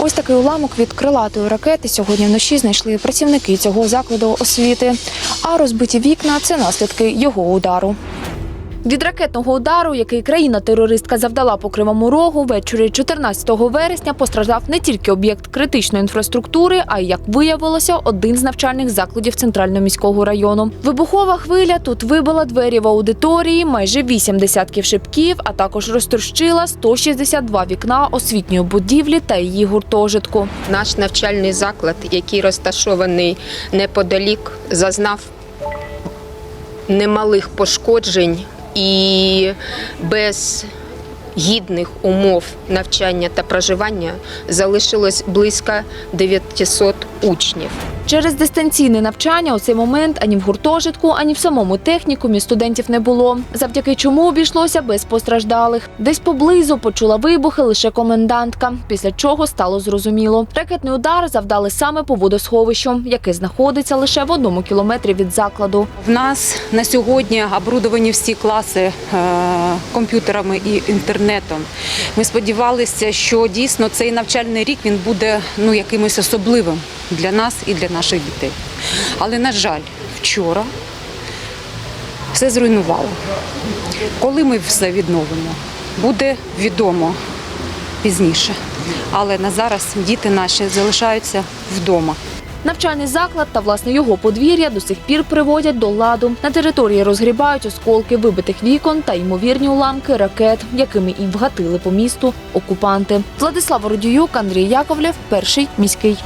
Ось такий уламок від крилатої ракети сьогодні вночі знайшли працівники цього закладу освіти. А розбиті вікна це наслідки його удару. Від ракетного удару, який країна-терористка завдала по Кривому Рогу, ввечері 14 вересня постраждав не тільки об'єкт критичної інфраструктури, а й, як виявилося, один з навчальних закладів центрального міського району. Вибухова хвиля тут вибила двері в аудиторії, майже вісім десятків шибків, а також розтрощила 162 вікна освітньої будівлі та її гуртожитку. Наш навчальний заклад, який розташований неподалік, зазнав немалих пошкоджень і без гідних умов навчання та проживання залишилось близько 900 учнів. Через дистанційне навчання у цей момент ані в гуртожитку, ані в самому технікумі студентів не було. Завдяки чому обійшлося без постраждалих. Десь поблизу почула вибухи лише комендантка, після чого стало зрозуміло. Ракетний удар завдали саме по водосховищу, яке знаходиться лише в одному кілометрі від закладу. В нас на сьогодні оборудовані всі класи е, комп'ютерами і інтернетом. Ми сподівалися, що дійсно цей навчальний рік він буде ну якимось особливим для нас і для наших дітей. Але на жаль, вчора все зруйнувало. Коли ми все відновимо, буде відомо пізніше. Але на зараз діти наші залишаються вдома. Навчальний заклад та власне його подвір'я до сих пір приводять до ладу. На території розгрібають осколки вибитих вікон та ймовірні уламки ракет, якими і вгатили по місту окупанти. Владислав Родіюк, Андрій Яковлєв, перший міський.